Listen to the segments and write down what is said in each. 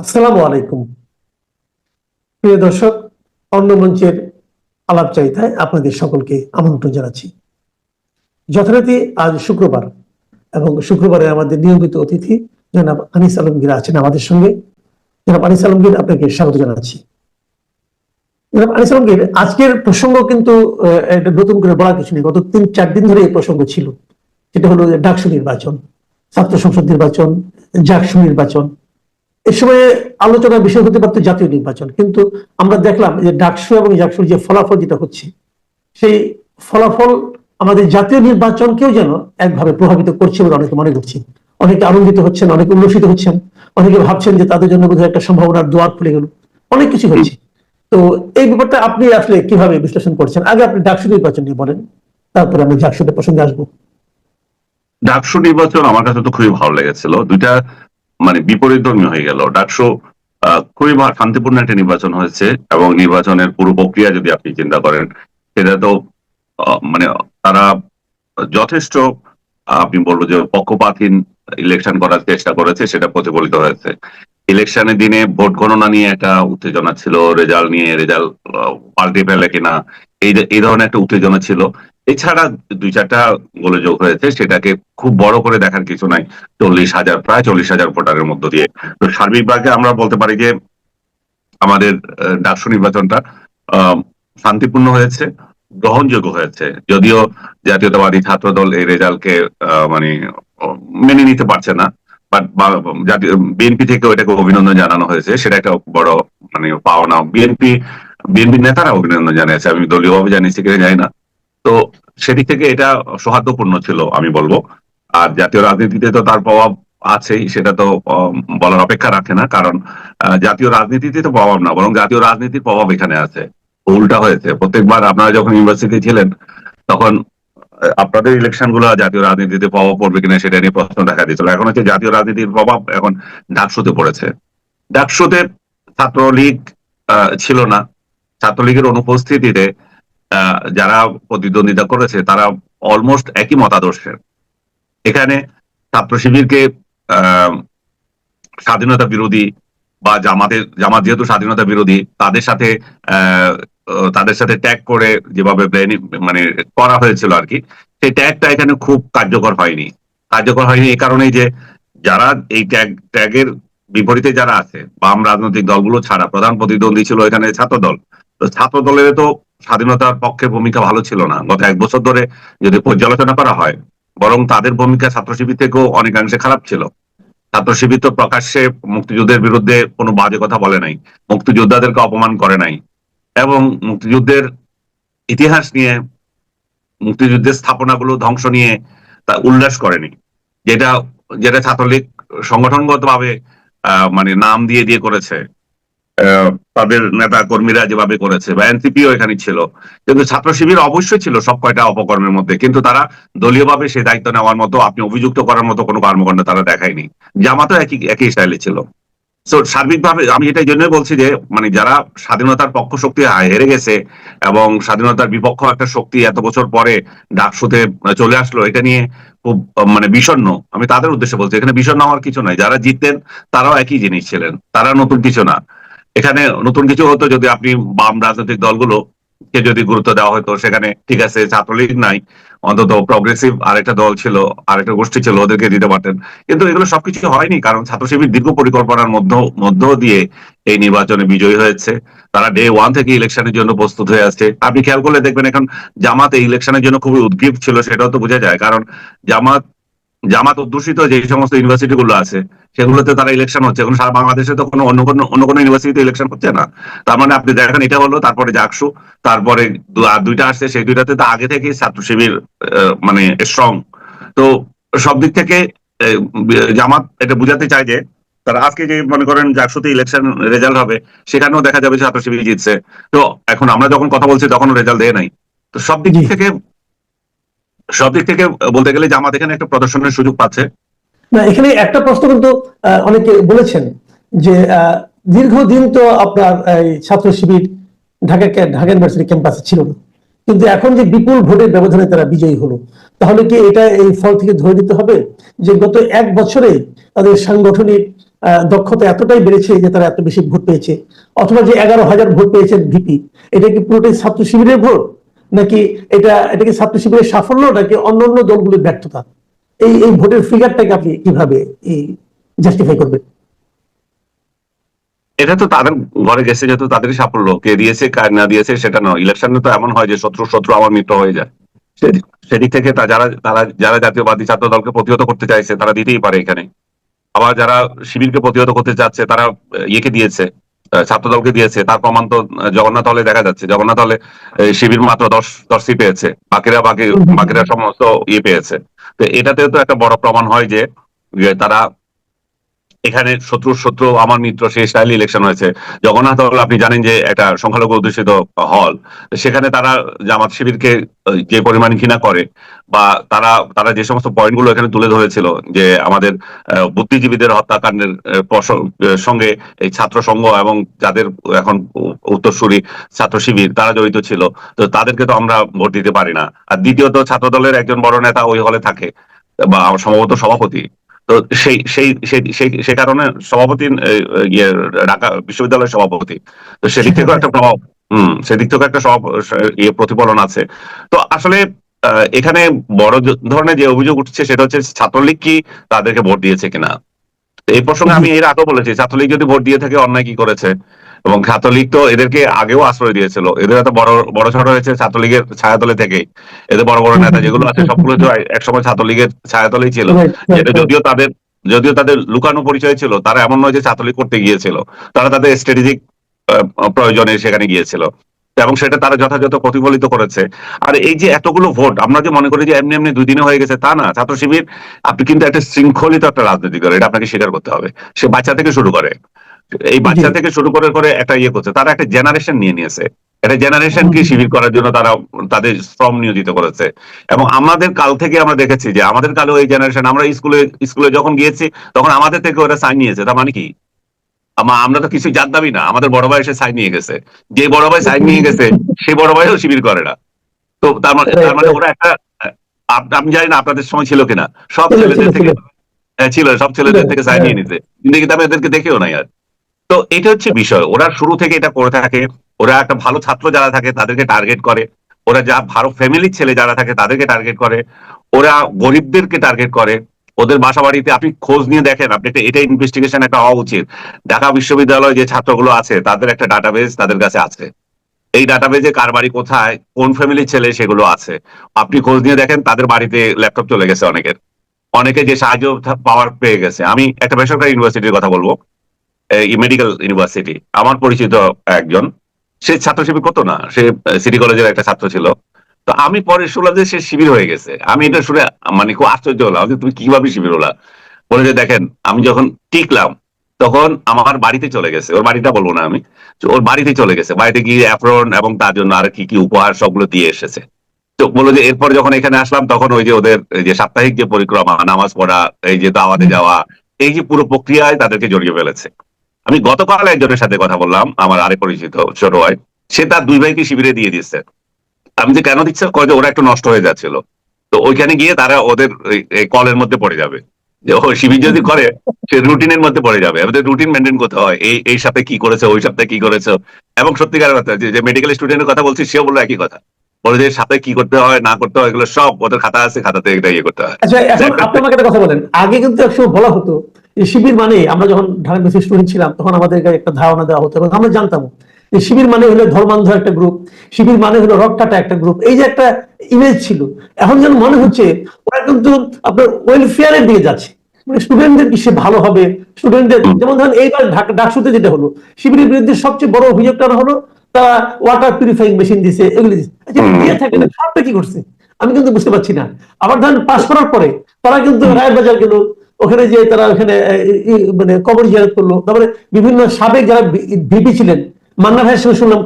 আসসালামু আলাইকুম। প্রিয় দর্শক, অন্য মঞ্চের আলাপ চাইতায় আপনাদের সকলকে আমন্ত্রণ জানাচ্ছি। যথারীতি আজ শুক্রবার এবং শুক্রবারে আমাদের নিয়মিত অতিথি জনাব আনিস আলমগীর আছেন আমাদের সঙ্গে। জনাব আনিস আলমগীর, আপনাকে স্বাগত জানাচ্ছি। জনাব আনিস আলমগীর, আজকের প্রসঙ্গ কিন্তু নতুন করে বলা কিছু নেই। গত তিন চার দিন ধরে এই প্রসঙ্গ ছিল। সেটা হলো ডাকসু নির্বাচন, ছাত্র সংসদ নির্বাচন, জাকসু নির্বাচন এ সময়ে আলোচনার বিষয় হতে পারতো জাতীয় নির্বাচন, কিন্তু আমরা দেখলাম যে ডাকসু এবং জাকসুর যে ফলাফল যেটা হচ্ছে, সেই ফলাফল আমাদের জাতীয় নির্বাচনকেও যেন একভাবে প্রভাবিত করছে বলে অনেকে মনে করছে অনেকে আনন্দিত হচ্ছেন, অনেকে উল্লসিত হচ্ছেন, অনেকে ভাবছেন যে তাদের জন্য বোধহয় একটা সম্ভাবনার দুয়ার খুলে গেল। অনেক কিছু হয়েছে। তো এই ব্যাপারটা আপনি আসলে কীভাবে বিশ্লেষণ করছেন? আগে আপনি ডাকসু নির্বাচন নিয়ে বলেন, তারপরে আমি জাকসুদের প্রসঙ্গে আসব। ডাকসু নির্বাচন আমার কাছে তো খুবই ভালো লেগেছিল। দুইটা মানে বিপরীত হয়ে গেল। আহ, খুবই শান্তিপূর্ণ একটা নির্বাচন হয়েছে এবং নির্বাচনের পুরো প্রক্রিয়া যদি আপনি চিন্তা করেন সেটা তো মানে তারা যথেষ্ট আপনি বলব যে পক্ষপাতহীন ইলেকশন করার চেষ্টা করেছে সেটা প্রতিফলিত হয়েছে। ইলেকশনের দিনে ভোট গণনা নিয়ে একটা উত্তেজনা ছিল রেজাল্ট নিয়ে রেজাল্ট পাল্টে ফেলে কিনা এই ধরনের একটা উত্তেজনা ছিল। এছাড়া দুই চারটা গোলযোগ হয়েছে, সেটাকে খুব বড় করে দেখার কিছু নাই। চল্লিশ হাজার, প্রায় চল্লিশ হাজার ভোটারের মধ্য দিয়ে। তো সার্বিকভাবে আমরা বলতে পারি যে আমাদের ডাকসু নির্বাচনটা শান্তিপূর্ণ হয়েছে, গ্রহণযোগ্য হয়েছে। যদিও জাতীয়তাবাদী ছাত্র দল এই রেজাল্টকে মানে মেনে নিতে পারছে না। বাট জাতীয় বিএনপি থেকে ওইটাকে অভিনন্দন জানানো হয়েছে। সেটা একটা বড় মানে পাওনা। বিএনপি বিএনপি নেতারা অভিনন্দন জানিয়েছে। আমি দলীয়ভাবে জানিয়েছি কিনা জানি না। তো সেদিক থেকে এটা সৌহার্দ্যপূর্ণ ছিল, আমি বলব। আর জাতীয় রাজনীতিতে তো তার প্রভাব আছেই, সেটা তো বলার অপেক্ষা রাখে না। কারণ জাতীয় রাজনীতিতে তো প্রভাব না, বরং জাতীয় রাজনীতির প্রভাব এখানে আছে। উল্টা হয়েছে। প্রত্যেকবার আপনারা যখন ইউনিভার্সিটি ছিলেন, তখন আপনাদের ইলেকশনগুলো জাতীয় রাজনীতিতে প্রভাব পড়বে কিনা সেটা নিয়ে প্রশ্ন দেখা দিয়েছিল। এখন হচ্ছে জাতীয় রাজনীতির প্রভাব এখন ডাকসুতে পড়েছে। ডাকসুতে ছাত্রলীগ ছিল না। ছাত্রলীগের অনুপস্থিতিতে যারা প্রতিদ্বন্দ্বিতা করেছে, তারা অলমোস্ট একই মতাদর্শের। এখানে ছাত্র শিবিরকে স্বাধীনতা বিরোধী বা জামাতের জামাত যেহেতু স্বাধীনতা বিরোধী, তাদের সাথে তাদের সাথে ট্যাগ করে যেভাবে মানে করা হয়েছিল আর কি, সেই ট্যাগটা এখানে খুব কার্যকর হয়নি। কার্যকর হয়নি এই কারণেই যে যারা এই ট্যাগ ট্যাগের বিপরীতে যারা আছে, বাম রাজনৈতিক দলগুলো ছাড়া প্রধান প্রতিদ্বন্দ্বী ছিল এখানে ছাত্র দল ছাত্র দলের তো স্বাধীনতার পক্ষে ভূমিকা ভালো ছিল না। গত এক বছর ধরে যদি পর্যালোচনা করা হয়, বরং তাদের ভূমিকা ছাত্র শিবির থেকেও অনেকাংশে খারাপ ছিল। ছাত্র শিবির তো প্রকাশ্যে মুক্তিযুদ্ধের বিরুদ্ধে কোনো বাজে কথা বলে নাই। মুক্তিযোদ্ধাদেরকে অপমান করে নাই। এবং মুক্তিযুদ্ধের ইতিহাস নিয়ে, মুক্তিযুদ্ধের স্থাপনাগুলো ধ্বংস নিয়ে তা উল্লাস করেনি। যেটা যেটা ছাত্রলীগ সংগঠনগত ভাবে মানে নাম দিয়ে দিয়ে করেছে। তাদের নেতা কর্মীরা যেভাবে করেছে, বা এনসিপিও এখানে ছিল। কিন্তু ছাত্র শিবির অবশ্যই ছিল সব কয়টা অপকর্মের মধ্যে, কিন্তু তারা দলীয়ভাবে সেই দায়িত্ব নেওয়ার মতো, আপনি অভিযুক্ত করার মতো কোনো কর্মকাণ্ড তারা দেখায়নি। জামাতও একই একই স্টাইলে ছিল। তো সার্বিকভাবে আমি এটা জন্যই বলছি যে মানে যারা স্বাধীনতার পক্ষ শক্তি হেরে গেছে, এবং স্বাধীনতার বিপক্ষ একটা শক্তি এত বছর পরে ডাকসুতে চলে আসলো, এটা নিয়ে খুব মানে বিষণ্ণ। আমি তাদের উদ্দেশ্যে বলছি, এখানে বিষণ্ণ হওয়ার কিছু নাই। যারা জিততেন, তারাও একই জিনিস ছিলেন। তারা নতুন কিছু না। এখানে নতুন কিছু হতো যদি আপনি বাম রাজনৈতিক দলগুলো কে যদি গুরুত্ব দেওয়া হতো, সেখানে ঠিক আছে, ছাত্রলীগ নাই, অন্তত প্রগ্রেসিভ আরেকটা দল ছিল, আরেকটা গোষ্ঠী ছিল, ওদেরকে দিতে পারতেন। কিন্তু এগুলো সবকিছু হয়নি, কারণ ছাত্র শিবির দীর্ঘ পরিকল্পনার মধ্য মধ্য দিয়ে এই নির্বাচনে বিজয়ী হয়েছে। তারা ডে ওয়ান থেকে ইলেকশনের জন্য প্রস্তুত হয়ে আসছে। আপনি খেয়াল করলে দেখবেন এখন জামাত এই ইলেকশনের জন্য খুবই উদ্গ্রীব ছিল, সেটাও তো বোঝা যায়। কারণ জামাত জামাত অধ্যুষিত যে সমস্ত ইউনিভার্সিটি গুলো আছে সেগুলোতে তারা ইলেকশন হচ্ছে। এখন সারা বাংলাদেশে তো কোনো অন্য কোনো অন্য কোনো ইউনিভার্সিটিতে ইলেকশন হচ্ছে না। তার মানে আপনি দেখেন এটা হলো তারপরে জাকসু তারপরে দুইটা আসছে সেই দুইটাতে তো আগে থেকেই ছাত্র শিবির মানে স্ট্রং তো সব দিক থেকে জামাত এটা বুঝাতে চায় যে তারা আজকে যে মনে করেন জাকসুতে ইলেকশন রেজাল্ট হবে সেখানেও দেখা যাবে ছাত্র শিবির জিতছে। তো এখন আমরা যখন কথা বলছি তখনও রেজাল্ট দেয় নাই। তো সব দিক থেকে সব দিক থেকে বলতে গেলে জামাত এখানে একটা প্রদর্শনের সুযোগ পাচ্ছে। না, এখানে একটা প্রশ্ন কিন্তু অনেকে বলেছেন যে দীর্ঘদিন তো আপনার এই ছাত্র শিবির ঢাকা ঢাকা ইউনিভার্সিটি ক্যাম্পাসে ছিল না। কিন্তু এখন যে বিপুল ভোটের ব্যবধানে তারা বিজয়ী হলো, তাহলে কি এটা এই ফল থেকে ধরে নিতে হবে যে গত এক বছরে তাদের সাংগঠনিক দক্ষতা এতটাই বেড়েছে যে তারা এত বেশি ভোট পেয়েছে? অথবা যে এগারো হাজার ভোট পেয়েছেন ভিপি, এটা কি পুরোটাই ছাত্র শিবিরের ভোট? নাকি এটা এটা কি ছাত্র শিবিরের সাফল্য নাকি অন্যান্য দলগুলির ব্যর্থতা? এই এই ভোটের ফিগারটাকে আপনি কীভাবে এই জাস্টিফাই করবেন? এটা তো তাদের ঘরে গেছে যেহেতু তাদেরই সাফল্য। কে দিয়েছে, কার না দিয়েছে, সেটা নয়। ইলেকশনে তো এমন হয় যে শত্রু শত্রু আমার মিত্র হয়ে যায়। সেদিক থেকে তা যারা, তারা, যারা জাতীয়বাদী ছাত্র দলকে প্রতিহত করতে চাইছে, তারা দিতেই পারে এখানে। আবার যারা শিবিরকে প্রতিহত করতে চাচ্ছে তারা ইয়েকে দিয়েছে। আহ, ছাত্র দলকে দিয়েছে। তার প্রমাণ তো জগন্নাথ হলে দেখা যাচ্ছে। জগন্নাথ হলে শিবির মাত্র দশ দশ সি পেয়েছে। বাকিরা বাকি বাকিরা সমস্ত ইয়ে পেয়েছে। তো এটাতে তো একটা বড় প্রমাণ হয় যে তারা এখানে শত্রু শত্রু, আমার মিত্র, সেই স্টাইল ইলেকশন হয়েছে। জগন্নাথ হল আপনি জানেন যে একটা সংখ্যালঘু অধ্যুষিত হল সেখানে তারা জামাত শিবিরকে যে পরিমাণ ঘৃণা করে, বা তারা তারা যে সমস্ত পয়েন্টগুলো এখানে তুলে ধরেছিল, যে আমাদের বুদ্ধিজীবীদের হত্যাকাণ্ডের সঙ্গে এই ছাত্র সংঘ এবং যাদের এখন উত্তরসূরি ছাত্র শিবির, তারা জড়িত ছিল। তো তাদেরকে তো আমরা ভোট দিতে পারি না। আর দ্বিতীয়ত ছাত্র দলের একজন বড় নেতা ওই হলে থাকে, বা সম্ভবত সভাপতি। তো সেই সেই সেই কারণে সভাপতি ইয়ে ঢাকা বিশ্ববিদ্যালয়ের সভাপতি। তো সেদিক থেকেও একটা প্রভাব, হম, সেদিক থেকেও একটা সব ইয়ে প্রতিফলন আছে। তো আসলে এখানে বড় ধরনের যে অভিযোগ উঠছে সেটা হচ্ছে ছাত্রলীগ কি তাদেরকে ভোট দিয়েছে কিনা? এই প্রসঙ্গে আমি এর আগেও বলেছি, ছাত্রলীগ যদি ভোট দিয়ে থাকে অন্যায় কি করেছে? এবং ছাত্রলীগ তো এদেরকে আগেও আশ্রয় দিয়েছিল। এদের এত বড় বড় ছোট হয়েছে ছাত্রলীগের ছায়াতলে থেকেই এদের বড় বড় নেতা যেগুলো আছে সবগুলো তো একসময় ছাত্রলীগের ছায়াতলেই ছিল। যেটা যদিও তাদের যদিও তাদের লুকানো পরিচয় ছিল তারা এমন নয় যে ছাত্রলীগ করতে গিয়েছিল। তারা তাদের স্ট্র্যাটেজিক প্রয়োজনে সেখানে গিয়েছিল। এবং সেটা তারা যথাযথ প্রতিফলিত করেছে। আর এই যে এতগুলো ভোট আমরা যে মনে করি যে এমনি এমনি দুই দিনে হয়ে গেছে তা না। ছাত্র শিবির আপনি কিন্তু একটা শৃঙ্খলিত একটা রাজনীতি করে এটা আপনাকে স্বীকার করতে হবে। সে বাচ্চা থেকে শুরু করে। এই বাচ্চা থেকে শুরু করে করে একটা ইয়ে করছে তারা একটা জেনারেশন নিয়ে নিয়েছে। একটা জেনারেশনকে শিবির করার জন্য তারা তাদের শ্রম নিয়োজিত করেছে। এবং আমাদের কাল থেকে আমরা দেখেছি যে আমাদের কালেও এই জেনারেশন আমরা স্কুলে স্কুলে যখন গিয়েছি তখন আমাদের থেকে ওরা সাইন নিয়েছে। তার মানে কি? আমরা তো কিছু জানতামই না আমাদের বড় ভাই এসে সাইন নিয়ে গেছে। যে বড় ভাই সাইন নিয়ে গেছে সেই বড় ভাইও শিবির করে না। তো তার মানে তার মানে ওরা একটা আমি জানি না আপনাদের সময় ছিল কিনা। সব ছেলেদের থেকে ছিল। হ্যাঁ, ছিল সব ছেলেদের থেকে সাইন হ্যাঁ। নিয়ে নিতে কিন্তু আমি এদেরকে দেখেও নাই আর। তো এটা হচ্ছে বিষয়। ওরা শুরু থেকে এটা করে থাকে। ওরা একটা ভালো ছাত্র যারা থাকে, তাদেরকে টার্গেট করে। ওরা যা ভালো ফ্যামিলির ছেলে যারা থাকে, তাদেরকে টার্গেট করে। ওরা গরিবদেরকে টার্গেট করে। ওদের বাসা বাড়িতে আপনি খোঁজ নিয়ে দেখেন, আপনি একটা এটা ইনভেস্টিগেশন একটা হওয়া উচিত। ঢাকা বিশ্ববিদ্যালয়ে যে ছাত্রগুলো আছে, তাদের একটা ডাটাবেস তাদের কাছে আছে। এই ডাটাবেজে কার বাড়ি কোথায়, কোন ফ্যামিলির ছেলে সেগুলো আছে। আপনি খোঁজ নিয়ে দেখেন, তাদের বাড়িতে ল্যাপটপ চলে গেছে অনেকের। অনেকে যে সাহায্য পাওয়ার পেয়ে গেছে। আমি একটা বেসরকারি ইউনিভার্সিটির কথা বলব। মেডিকেল ইউনিভার্সিটি আমার পরিচিত একজন, সে ছাত্র শিবির করতো না, সে সিটি কলেজের একটা ছাত্র ছিল। তো আমি পরে শুনলাম যে সে শিবির হয়ে গেছে। আমি এটা শুনে মানে খুব আশ্চর্য হলাম যে তুমি কীভাবে শিবির হলা? বলে যে দেখেন, আমি যখন টিকলাম, তখন আমার বাড়িতে চলে গেছে। ওর বাড়িটা বলব না আমি। ওর বাড়িতে চলে গেছে। বাড়িতে গিয়ে অ্যাপ্রন এবং তার জন্য আর কি কি উপহার সবগুলো দিয়ে এসেছে। তো বলল যে এরপর যখন এখানে আসলাম, তখন ওই যে ওদের যে সাপ্তাহিক যে পরিক্রমা, নামাজ পড়া, এই যে দাওয়াতে যাওয়া, এই যে পুরো প্রক্রিয়ায় তাদেরকে জড়িয়ে ফেলেছে। আমি গতকাল একজনের সাথে কথা বললাম আমার আরেক পরিচিত ছোট ভাই। সে তার দুই ভাইকে শিবিরে দিয়ে দিচ্ছে আমি যে কেন দিচ্ছে কয় যে ওরা একটু নষ্ট হয়ে যাচ্ছিল। তো ওইখানে গিয়ে তারা ওদের কলের মধ্যে পড়ে যাবে। যে ও শিবির যদি করে সে রুটিনের মধ্যে পড়ে যাবে। আমাদের রুটিন মেনটেন করতে হয়। এই এই সাথে কি করেছে ওই সপ্তাহে কি করেছে। এবং সত্যিকারের কথা যে- মেডিকেল স্টুডেন্টের কথা বলছি সেও বলল একই কথা। বলে যে সপ্তাহে কি করতে হয় না করতে হয় এগুলো সব ওদের খাতা আছে খাতাতে এটা ইয়ে করতে হয়। আচ্ছা এখন আপনি আমাকে একটা কথা বলেন। আগে কিন্তু একসময় বলা হতো যে শিবির মানে আমরা যখন ঢাকা স্টুডেন্ট ছিলাম তখন আমাদেরকে একটা ধারণা দেওয়া হতো এবং আমরা জানতাম শিবির মানে হলো ধর্মান্ধ একটা গ্রুপ শিবির মানে হলো রক্তাটা একটা গ্রুপ এই যে একটা ইমেজ ছিল, এখন যেন মনে হচ্ছে ওরা কিন্তু আপনার ওয়েলফেয়ারের দিকে যাচ্ছে। মানে স্টুডেন্টদের কি সে ভালো হবে? স্টুডেন্টদের যেমন ধরেন এইবার ডাকসুতে যেটা হলো, শিবিরের বিরুদ্ধে সবচেয়ে বড় অভিযোগটা হলো? তারা ওয়াটার পিউরিফাইং মেশিন দিছে, এগুলি আচ্ছা দিয়ে থাকে না কি করছে? আমি কিন্তু বুঝতে পারছি না। আবার ধরেন পাস করার পরে তারা কিন্তু রায়ের বাজার গেল ওখানে যে তারা ওখানে মানে কবর জিয়ারত করল। তারপরে বিভিন্ন সাবেক যারা ভিপি ছিলেন, মান্না ভাইয়ের সঙ্গে শুনলাম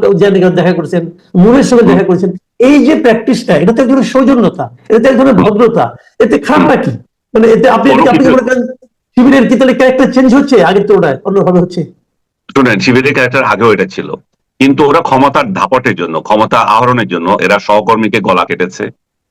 দেখা করেছেন মুনের সঙ্গে দেখা করেছেন, এই যে প্র্যাকটিসটা এটা তো এক ধরনের সৌজন্যতা, এটা তো এক ধরনের ভদ্রতা, এতে খারাপটা কি? মানে এতে আপনি আপনি শিবিরের কি তাহলে ক্যারেক্টার চেঞ্জ হচ্ছে আগের তুলনায়, অন্যভাবে হচ্ছে? শুনেন, শিবিরের ক্যারেক্টার আগেও এটা ছিল, কিন্তু ওরা ক্ষমতার ধাপটের জন্য, ক্ষমতা আহরণের জন্য, এরা সহকর্মীকে গলা কেটেছে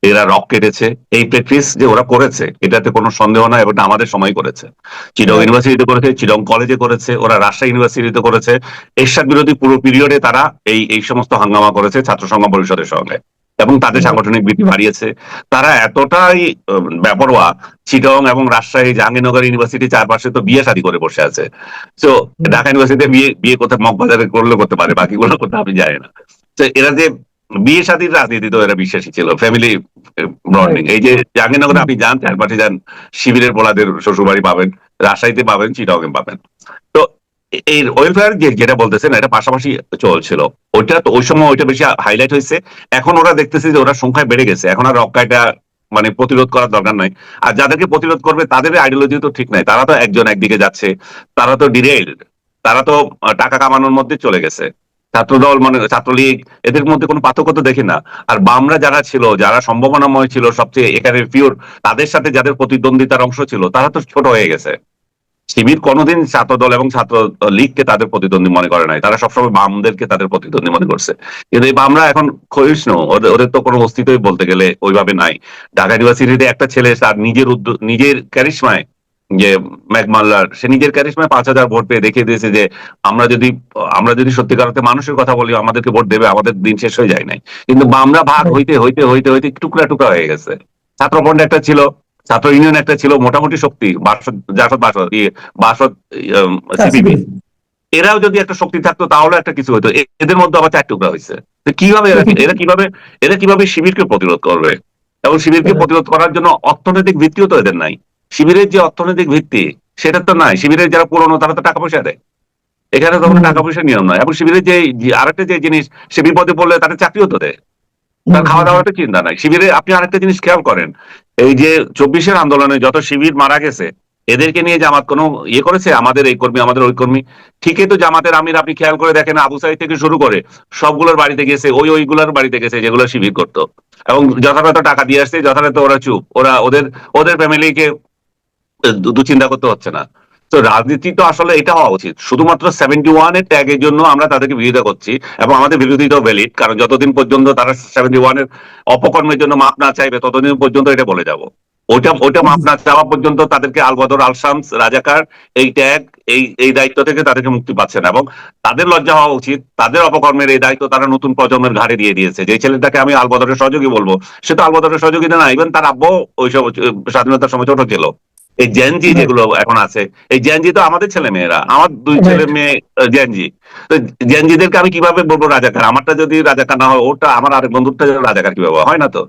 এরা রক কেটেছে। এই প্র্যাকটিস যে ওরা করেছে এটাতে কোনো সন্দেহ নাই এবং আমাদের সময় করেছে। চিডং Right. ইউনিভার্সিটিতে করেছে চিডং কলেজে করেছে ওরা রাজশাহী ইউনিভার্সিটিতে করেছে। এরশাদ বিরোধী পুরো পিরিয়ডে তারা এই এই সমস্ত হাঙ্গামা করেছে ছাত্র সংগ্রাম পরিষদের সঙ্গে। এবং তাদের সাংগঠনিক বৃদ্ধি বাড়িয়েছে। তারা এতটাই উম, বেপরোয়া চিটং এবং রাজশাহী জাহাঙ্গীরনগর ইউনিভার্সিটি চারপাশে তো বিয়ে শাদী করে বসে আছে। তো ঢাকা ইউনিভার্সিটিতে বিয়ে বিয়ে কোথায় মগবাজারে করলে করতে পারে বাকিগুলো করতে আমি জানি না। তো এরা যে বিয়ে শাদীর রাজনীতি তো এরা বিশ্বাসী ছিল ফ্যামিলি বন্ডিং এই যে জাহাঙ্গীরনগরে আপনি যান চারপাশে যান শিবিরের পোলাদের শ্বশুরবাড়ি পাবেন রাজশাহীতে পাবেন চিটংয়ে পাবেন। তো এই ওয়েলফেয়ার যেটা বলতেছেন এটা পাশাপাশি চলছিল। ওইটা তো ওই সময় ওইটা বেশি হাইলাইট হয়েছে। এখন ওরা দেখতেছে যে ওরা সংখ্যায় বেড়ে গেছে। এখন আর রক্ষাটা মানে প্রতিরোধ করার দরকার নাই। আর যাদেরকে প্রতিরোধ করবে তাদের আইডিওলজি তো ঠিক নাই। তারা তো একজন একদিকে যাচ্ছে তারা তো ডিরেইল তারা তো টাকা কামানোর মধ্যে চলে গেছে। ছাত্রদল মানে ছাত্রলীগ, এদের মধ্যে কোনো পার্থক্য তো দেখি না। আর বামরা যারা ছিল, যারা সম্ভাবনাময় ছিল, সবচেয়ে এখানে পিওর তাদের সাথে যাদের প্রতিদ্বন্দ্বিতার অংশ ছিল, তারা তো ছোট হয়ে গেছে। শিবির কোনোদিন ছাত্রদল এবং ছাত্র লীগকে তাদের প্রতিদ্বন্দ্বী মনে করে নাই। তারা সবসময় বামদেরকে তাদের প্রতিদ্বন্দ্বী মনে করছে। কিন্তু এই বামরা এখন ক্ষয়িষ্ণু। ওদের তো কোনো অস্তিত্বই বলতে গেলে ওইভাবে নাই। ঢাকা ইউনিভার্সিটিতে একটা ছেলে, তার নিজের উদ্যোগ নিজের ক্যারিশমায় যে ম্যাকমাল্লার সে নিজের ক্যারিশমায় পাঁচ হাজার ভোট পেয়ে দেখিয়ে দিয়েছে যে আমরা যদি আমরা যদি সত্যিকার অর্থে মানুষের কথা বলি আমাদেরকে ভোট দেবে আমাদের দিন শেষ হয়ে যায় নাই। কিন্তু বামরা ভাগ হইতে হইতে হইতে হইতে টুকরা টুকরা হয়ে গেছে। ছাত্রফ্রন্ট একটা ছিল ছাত্র ইউনিয়ন একটা ছিল মোটামুটি শক্তি বাসদ জাসদ বাসদ ইয়ে বাসদ সিপিবি। এরাও যদি একটা শক্তি থাকতো তাহলে একটা কিছু হতো। এদের মধ্যে আবার চার টুকরা হয়েছে তো কীভাবে এরা এরা কীভাবে এরা কীভাবে শিবিরকে প্রতিরোধ করবে? এবং শিবিরকে হ্যাঁ। প্রতিরোধ করার জন্য অর্থনৈতিক ভিত্তিও তো এদের নাই। শিবিরের যে অর্থনৈতিক ভিত্তি সেটা তো নাই। শিবিরের যারা পুরনো তারা তো টাকা পয়সা দেয়। এখানে তো টাকা পয়সা নিয়ম নয়। এবং শিবিরের যে আরেকটা যে জিনিস সে বিপদে পড়লে তাদের চাকরিও তো দেয়। তার খাওয়া দাওয়ার তো চিন্তা নাই। শিবিরে আপনি আরেকটা জিনিস খেয়াল করেন। এই যে চব্বিশের আন্দোলনে যত শিবির মারা গেছে এদেরকে নিয়ে জামাত কোনো ইয়ে করেছে? আমাদের এই কর্মী আমাদের ওই কর্মী ঠিকই তো জামাতের আমির আপনি খেয়াল করে দেখেন আবু সাইদ থেকে শুরু করে সবগুলোর বাড়িতে গেছে ওই ওইগুলোর বাড়িতে গেছে যেগুলো শিবির করতো। এবং যথাযথ টাকা দিয়ে আসছে যথাযথ ওরা চুপ। ওরা ওদের ওদের ফ্যামিলিকে দুচিন্তা করতে হচ্ছে না। তো রাজনীতি তো আসলে এটা হওয়া উচিত। শুধুমাত্র সেভেন্টি ওয়ানের ট্যাগের জন্য আমরা তাদেরকে বিরোধিতা করছি এবং আমাদের বিরোধিতাও ভ্যালিড কারণ যতদিন পর্যন্ত তারা সেভেন্টি ওয়ানের অপকর্মের জন্য মাপ না চাইবে, ততদিন পর্যন্ত এটা বলে যাব। ওইটা ওইটা মাপ না চাওয়া পর্যন্ত তাদেরকে আলবদর আলশামস রাজাকার এই ট্যাগ এই এই দায়িত্ব থেকে তাদেরকে মুক্তি পাচ্ছে না এবং তাদের লজ্জা হওয়া উচিত। তাদের অপকর্মের এই দায়িত্ব তারা নতুন প্রজন্মের ঘাড়ে দিয়ে দিয়েছে। যে ছেলেটাকে আমি আলবদরের সহযোগী বলব, সে তো আলবদরের সহযোগী না ইভেন তার আব্বু ওইসব, স্বাধীনতার সময় ছোট ছিল। এই জেনজি যেগুলো এখন আছে এই জেনজি তো আমাদের ছেলে মেয়েরা আমার দুই ছেলে মেয়ে জেনজি তো জেনজিদেরকে আমি কীভাবে বলব রাজাকার? আমারটা যদি রাজাকার না হয় ওটা আমার আরেক বন্ধুরটা যদি রাজাকার কীভাবে হয়? না তো?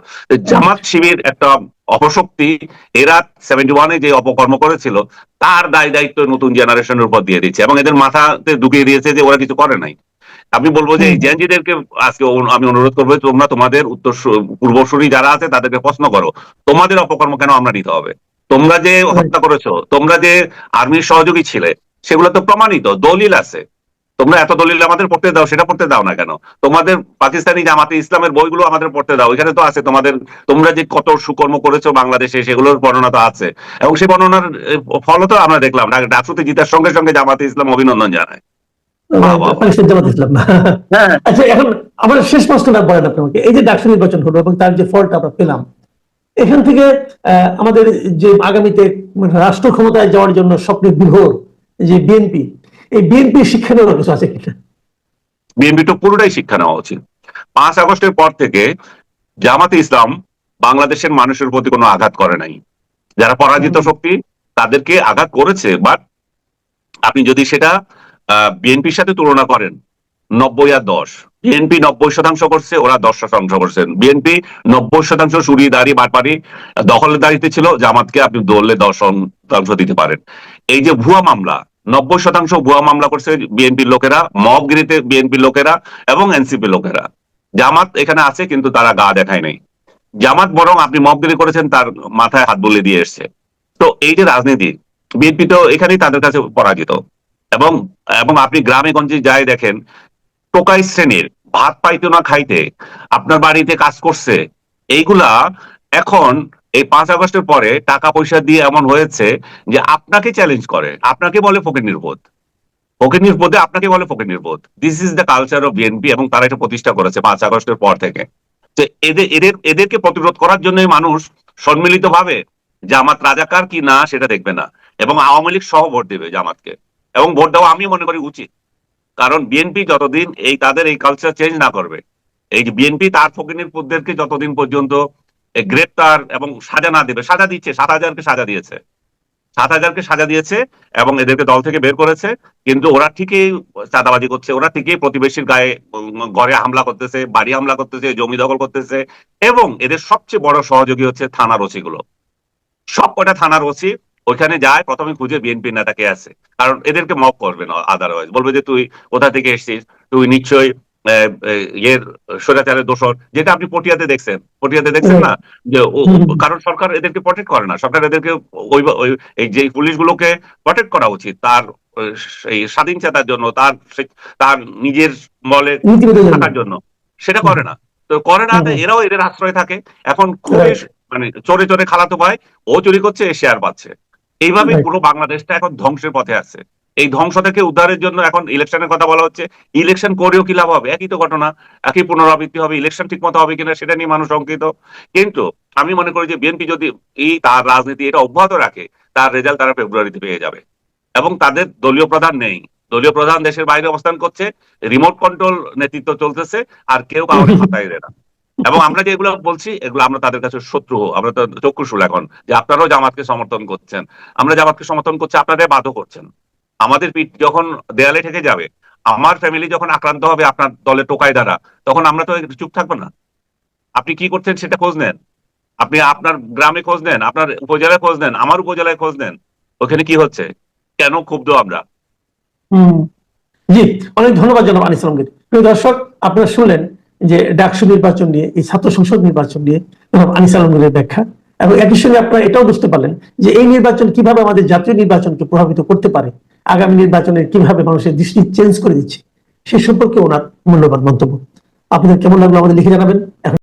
জামাত শিবির একটা অপশক্তি এরা সেভেন্টি ওয়ানে যে অপকর্ম করেছিল তার দায় দায়িত্ব নতুন জেনারেশনের উপর দিয়ে দিচ্ছে এবং এদের মাথাতে ঢুকিয়ে দিয়েছে যে ওরা কিছু করে নাই। আমি বলব যে এই জেনজিদেরকে আজকে আমি অনুরোধ করব তোমরা তোমাদের উত্তর পূর্বসূরি যারা আছে তাদেরকে প্রশ্ন করো তোমাদের অপকর্ম কেন আমরা নিতে হবে? তোমরা যে হত্যা করেছ তোমরা যে আর্মির সহযোগী ছিলে সেগুলো তো প্রমাণিত দলিল আছে। তোমরা এত দলিল আমাদের পড়তে দাও সেটা পড়তে দাও না কেন? তোমাদের পাকিস্তানি জামাতে ইসলামের বইগুলো আমাদের পড়তে দাও এখানে তো আছে তোমাদের তোমরা যে কত সুকর্ম করেছ বাংলাদেশে সেগুলোর বর্ণনা তো আছে। এবং সেই বর্ণনার ফল তো আমরা দেখলাম ডাকসুতে জিতার সঙ্গে সঙ্গে জামাতে ইসলাম অভিনন্দন জানায়। বাহ, বাহ। পাকিস্তান জামাত ইসলাম। হ্যাঁ। আচ্ছা এখন আমার শেষ প্রশ্নটা বলেন আপনি এই যে ডাকসু নির্বাচন হলো এবং তার যে ফলটা আমরা পেলাম এখান থেকে আমাদের যে আগামীতে রাষ্ট্র ক্ষমতায় যাওয়ার জন্য স্বপ্নের বিভোর যে বিএনপি এই বিএনপি শিক্ষা নেওয়ার কিছু আছে কিনা? বিএনপি তো পুরোটাই শিক্ষা নেওয়া উচিত। পাঁচ আগস্টের পর থেকে জামাতে ইসলাম বাংলাদেশের মানুষের প্রতি কোনো আঘাত করে নাই। যারা পরাজিত শক্তি তাদেরকে আঘাত করেছে বাট আপনি যদি সেটা বিএনপির সাথে তুলনা করেন নব্বই আর দশ বিএনপি নব্বই শতাংশ করছে, ওরা দশ শতাংশ করছেন বিএনপি নব্বই শতাংশ সুরি দাড়ি বাটপাড়ি দখলের দাঁড়িতে ছিল, জামাতকে আপনি দৌড়লে দশ শতাংশ দিতে পারেন। এই যে ভুয়া মামলা, নব্বই শতাংশ ভুয়া মামলা করছে বিএনপির লোকেরা মবগিরিতে বিএনপির লোকেরা এবং এনসিপি লোকেরা। জামাত এখানে আছে, কিন্তু তারা গা দেখায় নাই। জামাত বরং আপনি মবগিরি করেছেন, তার মাথায় হাত বুলিয়ে দিয়ে এসছে। তো এই যে রাজনীতি বিএনপি তো এখানেই তাদের কাছে পরাজিত। এবং এবং আপনি গ্রামে গঞ্জে যাই দেখেন টোকাই শ্রেণির, ভাত পাইতো না খাইতে, আপনার বাড়িতে কাজ করছে, এইগুলা এখন এই পাঁচ আগস্টের পরে টাকা পয়সা দিয়ে এমন হয়েছে যে আপনাকে চ্যালেঞ্জ করে, আপনাকে বলে ফকির নির্বোধ। ফকির নির্বোধে আপনাকে বলে ফকির নির্বোধ। This is the culture of BNP এবং তারা এটা প্রতিষ্ঠা করেছে পাঁচ আগস্টের পর থেকে। তো এদের এদের, এদেরকে প্রতিরোধ করার জন্যই মানুষ সম্মিলিত ভাবে জামাত রাজাকার কি না সেটা দেখবে না। এবং আওয়ামী লীগ সহ ভোট দেবে জামাতকে। এবং ভোট দেওয়া আমি মনে করি উচিত। কারণ বিএনপি যতদিন এই তাদের এই কালচার চেঞ্জ না করবে, এই যে বিএনপি তার ফকিনের পুতদেরকে যতদিন পর্যন্ত গ্রেপ্তার এবং সাজা না দেবে, সাজা দিচ্ছে, সাত হাজারকে সাজা দিয়েছে। সাত হাজারকে সাজা দিয়েছে এবং এদেরকে দল থেকে বের করেছে, কিন্তু ওরা ঠিকই চাঁদাবাজি করছে, ওরা ঠিকই প্রতিবেশীর গায়ে ঘরে হামলা করতেছে, বাড়ি হামলা করতেছে, জমি দখল করতেছে এবং এদের সবচেয়ে বড় সহযোগী হচ্ছে থানার ওসি গুলো সব কটা থানার ওসি ওইখানে যায় প্রথমে খুঁজে বিএনপি নেতা কে আছে। কারণ এদেরকে মক করবে না আদারওয়াইজ বলবে যে তুই কোথা থেকে এসেছিস? তুই নিশ্চয়ই ইয়ের স্বৈরাচারের দোষর। যেটা আপনি পটিয়াতে দেখছেন। পটিয়াতে দেখছেন না? যে কারণ সরকার এদেরকে প্রটেক্ট করে না। সরকার এদেরকে ওই এই যে পুলিশগুলোকে প্রটেক্ট করা উচিত। তার এই স্বাধীন চেতার জন্য তার তার নিজের মলে থাকার জন্য। সেটা করে না। তো করে না। এরাও এদের আশ্রয় থাকে। এখন খুবই মানে চোরে চোরে খালাতো ভাই ও চুরি করছে এ শেয়ার পাচ্ছে। এইভাবে পুরো বাংলাদেশটা এখন ধ্বংসের পথে আছে। এই ধ্বংস থেকে উদ্ধারের জন্য এখন ইলেকশনের কথা বলা হচ্ছে। ইলেকশন করেও কি লাভ হবে? একই তো ঘটনা। একই পুনরাবৃত্তি হবে। ইলেকশন ঠিক মতো হবে কিনা সেটা নিয়ে মানুষ শঙ্কিত কিন্তু আমি মনে করি যে বিএনপি যদি এই তার রাজনীতি এটা অব্যাহত রাখে তার রেজাল্ট তারা ফেব্রুয়ারিতে পেয়ে যাবে। এবং তাদের দলীয় প্রধান নেই। দলীয় প্রধান দেশের বাইরে অবস্থান করছে। রিমোট কন্ট্রোল নেতৃত্ব চলতেছে। আর কেউ কাউকে হাতায় না। এবং আমরা যেগুলো বলছি, এগুলো আমরা তাদের কাছে শত্রু, আমরা তো চক্ষুশুল এখন, যে আপনারাও জামাতকে সমর্থন করছেন। আমরা জামাতকে সমর্থন করছি আপনারা বাধ্য করছেন। আমাদের পিঠ যখন দেয়ালে ঠেকে যাবে, আমার ফ্যামিলি যখন আক্রান্ত হবে আপনার দলের টোকায় দ্বারা, তখন আমরা তো চুপ থাকব না। আপনি কি করছেন সেটা খোঁজ নেন। আপনি আপনার গ্রামে খোঁজ নেন, আপনার উপজেলায় খোঁজ নেন, আমার উপজেলায় খোঁজ নেন। ওখানে কি হচ্ছে? কেন ক্ষুব্ধ আমরা। জি অনেক ধন্যবাদ জানাব আনিস প্রিয় দর্শক, আপনারা শুনলেন যে ডাকসু নির্বাচন নিয়ে, এই ছাত্র সংসদ নির্বাচন নিয়ে আনিস আলমগীরের ব্যাখ্যা। এবং একই সঙ্গে আপনারা এটাও বুঝতে পারলেন যে এই নির্বাচন কীভাবে আমাদের জাতীয় নির্বাচনকে প্রভাবিত করতে পারে, আগামী নির্বাচনে কীভাবে মানুষের দৃষ্টি চেঞ্জ করে দিচ্ছে, সে সম্পর্কে ওনার মূল্যবান মন্তব্য। আপনাদের কেমন লাগল আমাদের লিখে জানাবেন? এখন